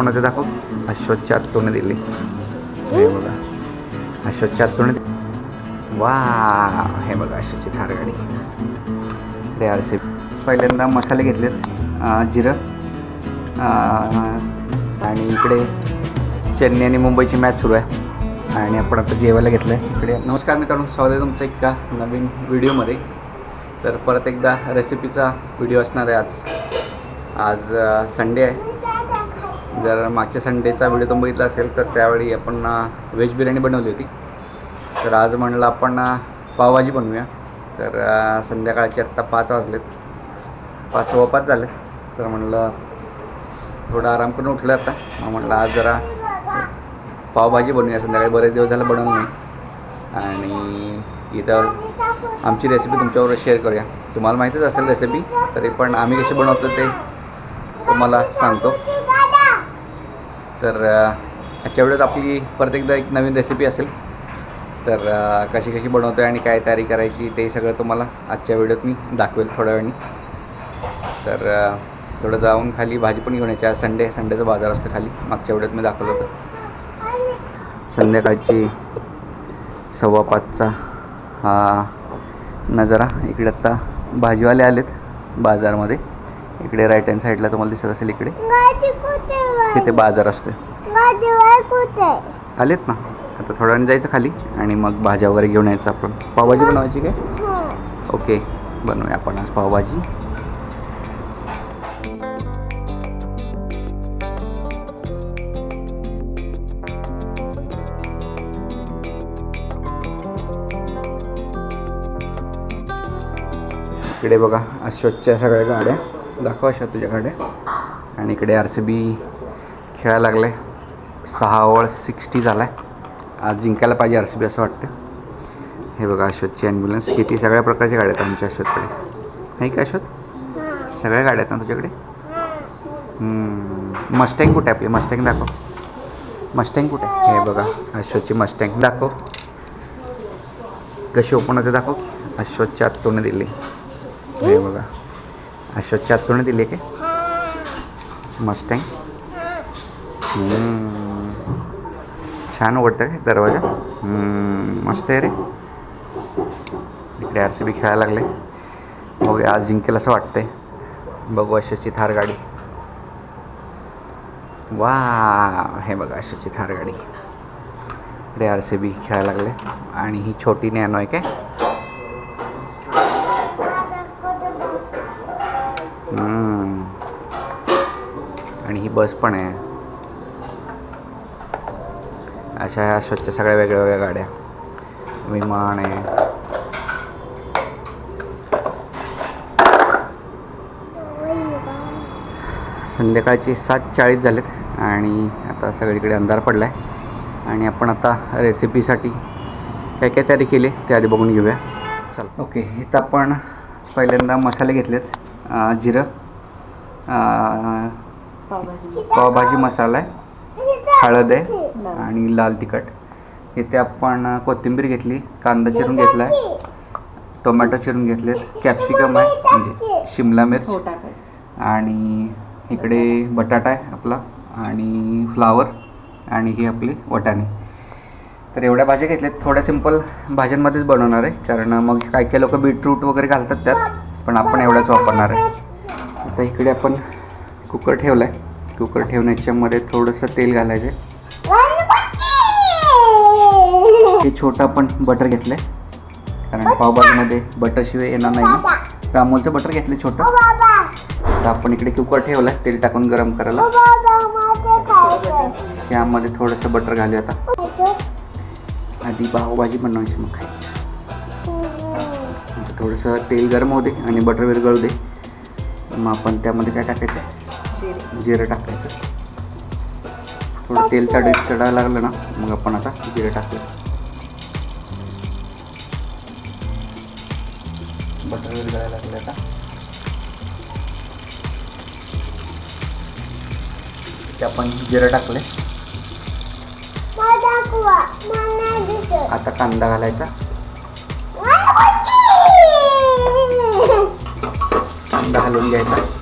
कोणाचं दाखव. अश्वथच्या आत्तूने दिली. हे बघा. अश्वथच्या आत्तूने वा हे बघा अश्वथची थार गाडी इकडे आर सी पहिल्यांदा मसाले घेतलेत जिरं आणि इकडे चेन्नई आणि मुंबईची मॅच सुरू आहे. आणि आपण आता जेवायला घेतलं आहे इकडे नमस्कार मित्रांनो स्वागत आहे तुमचं एका नवीन व्हिडिओमध्ये. तर परत एकदा रेसिपीचा व्हिडिओ असणार आहे आज. आज संडे आहे. जर मागच्या संडेचा व्हिडिओ तुम्ही बघितला असेल तर त्यावेळी आपण व्हेज बिर्याणी बनवली होती. तर आज म्हणलं आपण पावभाजी बनवूया. तर संध्याकाळचे आत्ता पाच वाजलेत. पाच व पाच झाले. तर म्हणलं थोडा आराम करून उठलं आता. मग म्हटलं आज जरा पावभाजी बनवूया. संध्याकाळी बरेच दिवस झालं बनवून नाही. आणि इथं आमची रेसिपी तुमच्याबरोबर शेअर करूया. तुम्हाला माहितीच असेल रेसिपी तरी पण आम्ही कशी बनवतो ते तुम्हाला सांगतो. तर आजच्या वेळेत आपली परत एकदा एक नवीन रेसिपी असेल तर कशी कशी बनवतो आहे आणि काय तयारी करायची ते सगळं तुम्हाला आजच्या व्हिडिओत मी दाखवेल थोड्या वेळाने. तर थोडं जाऊन खाली भाजी पण घेऊन यायची. आज संडे संडेचा बाजार असतो खाली. मागच्या वेळेत मी दाखवलं होतं. संध्याकाळची सव्वा पाचचा हा नजारा. इकडे आत्ता भाजीवाले आलेत बाजारमध्ये. इकडे राईट हँड साईडला तुम्हाला दिसत असेल इकडे. तिथे बाजार असतो गाडी वर कुठे? आलेत ना. आता थोड्या वेळाने जायचं खाली आणि मग भाज्या वगैरे घेऊन यायचं आपण. पावभाजी बनवायची काय? ओके बनवूया आपण आज पावभाजी. इकडे बघा अश्वथच्या सगळ्या गाड्या. दाखवा शा तुझ्याकडे. आणि इकडे आर सी बी खेळायला लागलं. आहे सहा ओव्हर सिक्स्टी झाला आहे आज जिंकायला पाहिजे आर सी बी असं वाटतं हे बघा अश्वथची ॲम्ब्युलन्स किती सगळ्या प्रकारच्या गाड्या आहेत आमच्या अश्वतकडे नाही का अश्वत सगळ्या गाड्या आहेत ना तुझ्याकडे? मस्टँग कुठे आहे आपली? मस्टँग दाखव. मस्टँग कुठे? आहे हे बघा अश्वतची मस्टँग दाखव. कशी ओपन होते दाखव. अश्वथच्या तोंड दिली. हे बघा. अश्वथच्या आत्तूने दिली काय? मस्टँग हम्म. छान उघडतं काय दरवाजा? मस्त आहे रे. इकडे आर सी बी खेळायला लागले बघूया आज जिंकेल असं वाटतंय. बघू अशाची थार गाडी. वा हे बघा अशाची थार गाडी. इकडे आर सी बी खेळायला लागले आणि ही छोटी नॅनो आहे काय? आणि ही बस पण आहे. अशा ह्या स्वच्छ सगळ्या वेगळ्या वेगळ्या गाड्या. विमान आहे. संध्याकाळचे सात चाळीस झालेत आणि आता सगळीकडे अंधार पडला आहे आणि आपण आता रेसिपीसाठी काय काय तयारी केली आहे ते आधी बघून घेऊया. चल. ओके इथं आपण पहिल्यांदा मसाले घेतलेत जिरं पावभाजी मसाला. आहे. हळद आहे आणि लाल तिखट. इथे आपण कोथिंबीर घेतली कांदा चिरून घेतला आहे टोमॅटो चिरून घेतलेत कॅप्सिकम आहे म्हणजे शिमला मिर्च. आणि इकडे बटाटा आहे आपला आणि फ्लावर आणि ही आपली वटाणे. तर एवढ्या भाज्या घेतल्यात. थोड्या सिंपल भाज्यांमध्येच बनवणार आहे कारण मग काही काही लोक बीटरूट वगैरे घालतात त्यात पण आपण एवढ्याच वापरणार आहे. आता इकडे आपण कुकर ठेवला आहे कुकर ठेवण्याच्यामध्ये थोडंसं तेल घालायचं आहे हे छोटं आपण बटर घेतलं आहे कारण पावभाजीमध्ये बटरशिवाय येणार नाही ना. तर बटर घेतलं छोटं. आता आपण इकडे कुकर ठेवलं आहे तेल टाकून गरम करायला. यामध्ये थोडंसं बटर घालूया आता. आधी पावभाजी बनवायची मग खायची. थोडंसं तेल गरम होऊ दे आणि बटर विरघळू दे. मग आपण त्यामध्ये काय टाकायचं? जिरं टाकायचं. थोडं तेल चढ चढायला लागलं ना मग आपण आता जिरं टाकलं बटर विरघळायला लागलं आता. ते आपण जिरं टाकले. आता कांदा घालायचा. कांदा घालून घ्यायचा.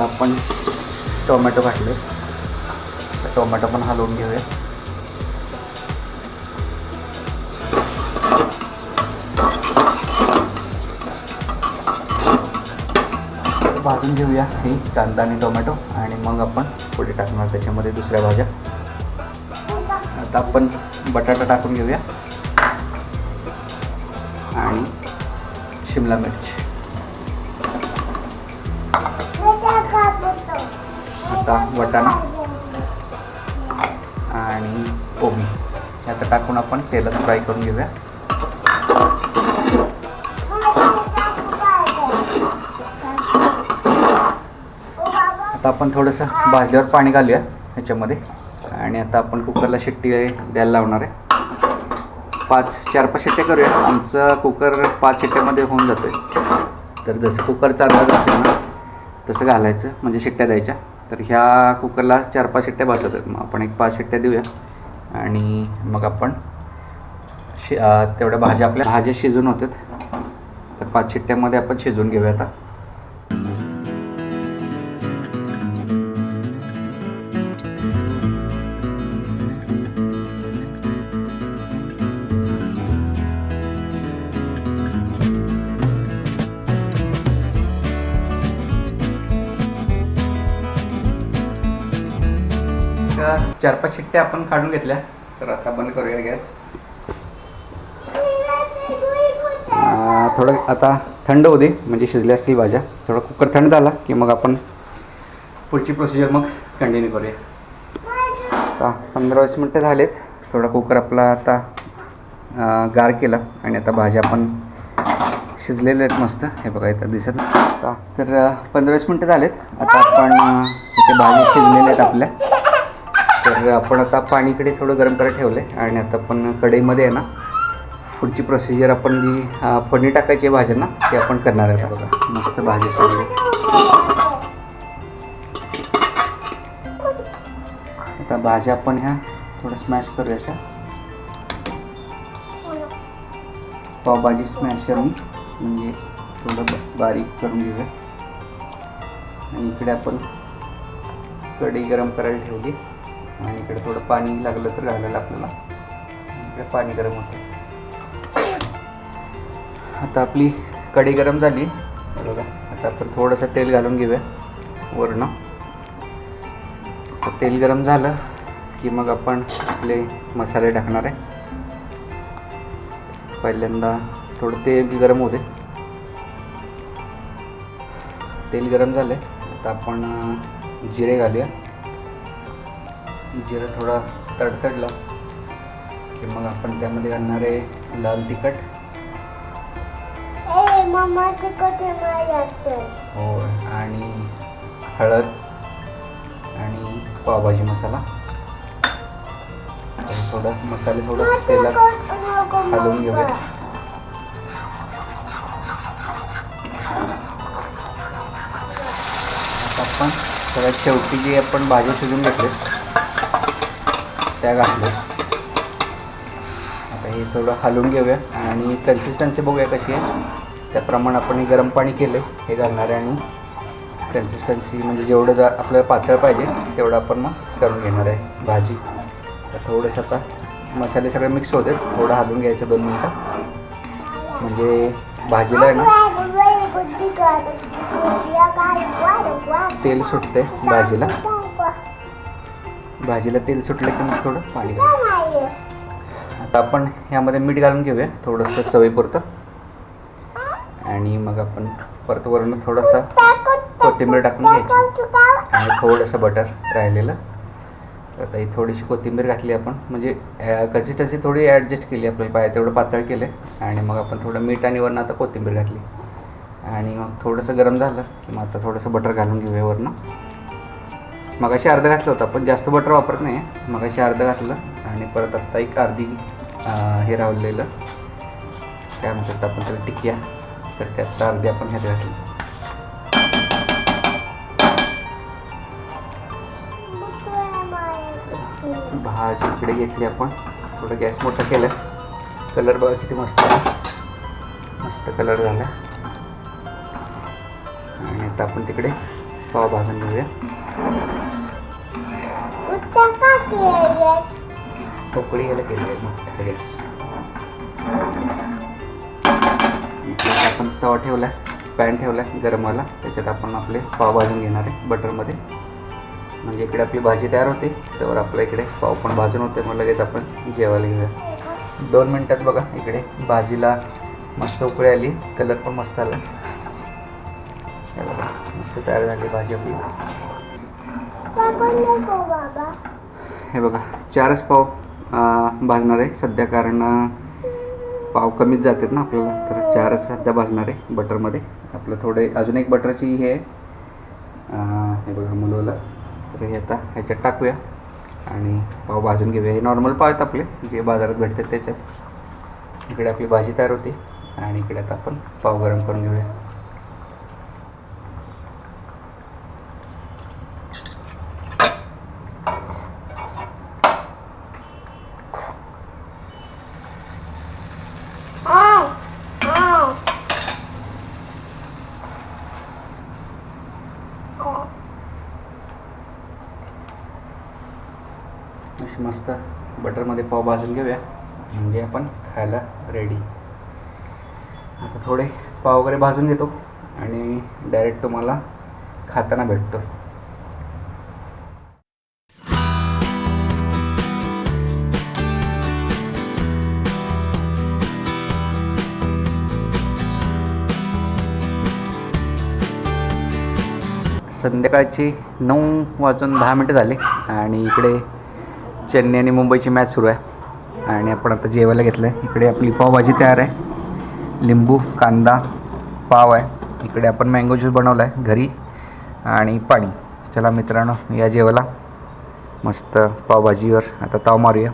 आता आपण टोमॅटो घातले. तर टोमॅटो पण हलवून घेऊया. भाजून घेऊया हे कांदा आणि टोमॅटो आणि मग आपण पुढे टाकणार त्याच्यामध्ये दुसऱ्या भाज्या. आता आपण बटाटा टाकून घेऊया. आणि शिमला मिरची. आता वटाणा आणि कोबी. हे आता टाकून आपण तेलात फ्राय करून घेऊया. आता आपण थोडंसं भाजल्यावर पाणी घालूया ह्याच्यामध्ये. आणि आता आपण कुकरला शिट्टी द्यायला लावणार आहे. पाच चार पाच शिट्ट्या करूया. आमचं कुकर पाच शिट्ट्यामध्ये होऊन जातं आहे तर जसं कुकरचा अंदाज असेल ना तसं घालायचं म्हणजे शिट्ट्या द्यायच्या. तर ह्या कुकरला चार पाच शिट्ट्या बसवतात मग आपण एक पाच शिट्ट्या देऊया. आणि मग आपण शि तेवढ्या भाज्या आपल्या भाज्या शिजून होतात तर पाच शिट्ट्यामध्ये आपण शिजवून घेऊया आता. चार पाच शिट्ट्या आपण काढून घेतल्या. तर आता बंद करूया गॅस. थोडं आता थंड होऊ दे म्हणजे शिजल्या असतील भाज्या. थोडा कुकर थंड झाला की मग आपण पुढची प्रोसिजर मग कंटिन्यू करूया. आता पंधरा वीस मिनटं झालेत. थोडा कुकर आपला आता गार केला आणि आता भाज्या आपण शिजलेल्या आहेत मस्त. हे बघा इथं दिसत आता तर पंधरा वीस मिनटं झालेत. आता आपण इथे भाज्या शिजलेल्या आहेत आपल्या. तर आपण आता पाणीकडे थोडं गरम करायला ठेवलं आहे आणि आता आपण कढईमध्ये आहे ना पुढची प्रोसिजर आपण जी फोडणी टाकायची आहे भाज्यांना ती आपण करणार आहे बघा मस्त भाजी सगळी आता भाज्या आपण ह्या थोडं स्मॅश करूया अशा. पावभाजी स्मॅशरनी म्हणजे थोडं बारीक करून घेऊया. आणि इकडे आपण कढई गरम करायला ठेवली. आणि इकडे थोडं पाणी लागलं तर घालायला आपल्याला. इकडे पाणी गरम होतं. आता आपली कढी गरम झाली. बघा आता आपण थोडंसं तेल घालून घेऊया वरणं. तर तेल गरम झालं की मग आपण आपले मसाले टाकणार आहे. पहिल्यांदा थोडं तेल गरम होते तेल गरम झालं आता आपण जिरे घालूया. जिरं थोडं तडतडलं की मग आपण त्यामध्ये घालणार आहे लाल तिखट. हो आणि हळद आणि पावभाजी मसाला. थोडं मसाले थोडं तेलात हलवून घेऊया. आपण सगळ्यात शेवटी जी आपण भाजी शिजून घेतली त्या घातल्या. आता हे थोडं हलवून घेऊया आणि कन्सिस्टन्सी बघूया कशी आहे. त्याप्रमाणे आपण हे गरम पाणी केलं हे घालणार आहे आणि कन्सिस्टन्सी म्हणजे जेवढं जा आपल्याला पातळ पाहिजे तेवढं आपण मग करून घेणार आहे भाजी. तर थोडंसं आता मसाले सगळे मिक्स होते थोडं हलवून घ्यायचं दोन मिनटं. म्हणजे भाजीला आहे ना तेल सुटते भाजीला. भाजीला तेल सुटलं की मग थोडं पाणी घालायचं आता आपण ह्यामध्ये मीठ घालून घेऊया थोडंसं चवीपुरतं. आणि मग आपण परत वरून थोडंसं कोथिंबीर टाकून घ्यायची. आणि थोडंसं बटर राहिलेलं. तर आता ही थोडीशी कोथिंबीर घातली आपण. म्हणजे कन्सिस्टन्सी थोडी ॲडजस्ट केली आपल्याला. पाहिजे तेवढं पातळ केलं. आणि मग आपण थोडं मीठ आणि वरनं आता कोथिंबीर घातली. आणि मग थोडंसं गरम झालं की मग आता थोडंसं बटर घालून घेऊया वरनं. मग अशी अर्ध घातलं होतं पण जास्त बटर वापरत नाही मग अशी अर्ध घातलं आणि परत आत्ता एक अर्धी हे रावलेलं. काय म्हणतात आपण त्याला टिकिया. तर त्यात अर्धी आपण ह्यात घातली. भाजी इकडे घेतली आपण. थोडं गॅस मोठा केलं. कलर बघा किती मस्त आहे. मस्त कलर झाला. आणि आता आपण तिकडे पाव भाजून घेऊया. पोकळी यायला केली आहे आपण तवा ठेवला पॅन ठेवला गरमवाला त्याच्यात आपण आपले पाव भाजून घेणार आहे बटरमध्ये. म्हणजे इकडे आपली भाजी तयार होते त्यावर आपल्या इकडे पाव पण भाजून होते मग लगेच आपण जेवायला घेऊया. दोन मिनटात बघा इकडे भाजीला मस्त उकळी आली कलर पण मस्त आला. मस्त तयार झाली भाजी आपली. हे बघा चारच पाव भाजणार आहे. सध्या कारण पाव कमीच जातात ना आपल्याला. तर चारच सध्या भाजणार आहे बटरमध्ये. आपलं थोडे अजून एक बटरची हे आहे. हे बघा मुलवला. तर हे आता ह्याच्यात टाकूया. आणि पाव भाजून घेऊया. हे नॉर्मल पाव आहेत आपले जे बाजारात भेटतात त्याच्यात. इकडे आपली भाजी तयार होते. आणि इकडे आता आपण पाव गरम करून घेऊया. अशी मस्त बटरमध्ये पाव भाजून घेऊया. म्हणजे आपण खायला रेडी आता थोडे पाव वगैरे भाजून घेतो आणि डायरेक्ट तुम्हाला खाताना भेटतो. संध्याकाळची नऊ वाजून दहा मिनटं झाले आणि इकडे चेन्नई आणि मुंबईची मॅच सुरू आहे. आणि आपण आता जेवायला घेतलं आहे इकडे आपली पावभाजी तयार आहे. लिंबू कांदा पाव आहे. इकडे आपण मँगो ज्यूस बनवला आहे घरी. आणि पाणी. चला मित्रांनो या जेवायला. मस्त पावभाजीवर आता ताव मारूया.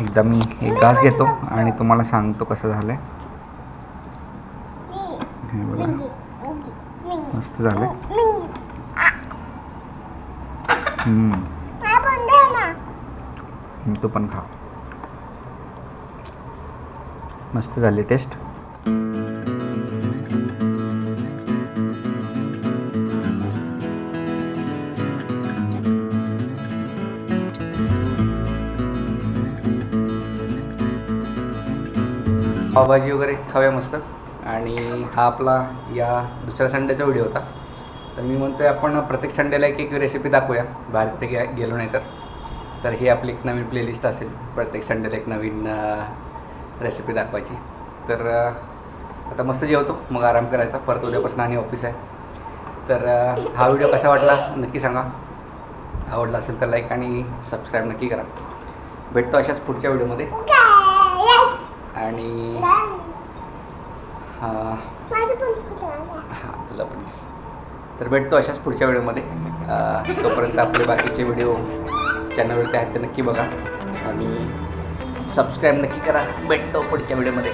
एकदा मी एक घास घेतो आणि तुम्हाला सांगतो कसं झालं आहे हे मस्त झालं आहे मिंगी हम्म. काय पण दे ना तो पण खा मस्त झाली टेस्ट. पावभाजी वगैरे खाऊया मस्त. आणि हा आपला या दुसऱ्या संडेचा व्हिडिओ होता. तर मी म्हणतोय आपण प्रत्येक संडेला एक एक रेसिपी दाखवूया. बाहेर कुठे गे गेलो नाही तर. तर ही आपली एक नवीन प्लेलिस्ट असेल. प्रत्येक संडेला एक नवीन रेसिपी दाखवायची. तर आता मस्त जेवतो. मग आराम करायचा. परत उद्यापासून आणि ऑफिस आहे. तर हा व्हिडिओ कसा वाटला? नक्की सांगा. आवडला असेल तर लाईक आणि सबस्क्राईब नक्की करा. भेटतो अशाच पुढच्या व्हिडिओमध्ये. आणि? हां. तुला पण तर भेटतो अशाच पुढच्या व्हिडिओमध्ये तोपर्यंत आपले बाकीचे व्हिडिओ चॅनलवरती आहेत ते नक्की बघा. आणि सबस्क्राईब नक्की करा. भेटतो पुढच्या व्हिडिओमध्ये